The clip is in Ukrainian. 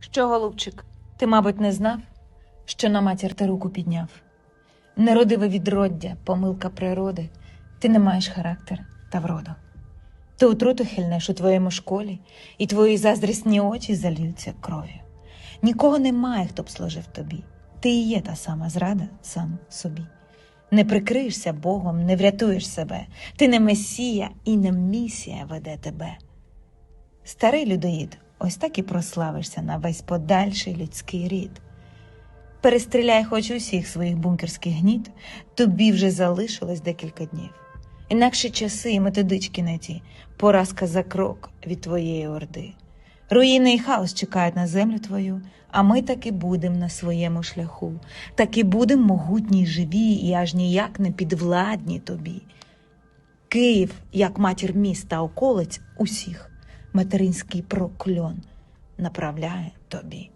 Що, голубчик, ти, мабуть, не знав, що на матір ти руку підняв? Неродиве відроддя, помилка природи, ти не маєш характер та вроду. Ти отруту хильнеш у твоєму школі, і твої заздрісні очі залюються кров'ю. Нікого немає, хто б служив тобі. Ти і є та сама зрада сам собі. Не прикриєшся Богом, не врятуєш себе. Ти не месія і не місія веде тебе. Старий людоїд, ось так і прославишся на весь подальший людський рід. Перестріляй хоч усіх своїх бункерських гнід, тобі вже залишилось декілька днів. Інакше часи і методички не ті, поразка за крок від твоєї орди. Руїни і хаос чекають на землю твою, а ми таки будем на своєму шляху, таки будем могутні й живі і аж ніяк не підвладні тобі. Київ, як матір міста околиць усіх, материнський прокльон направляє тобі.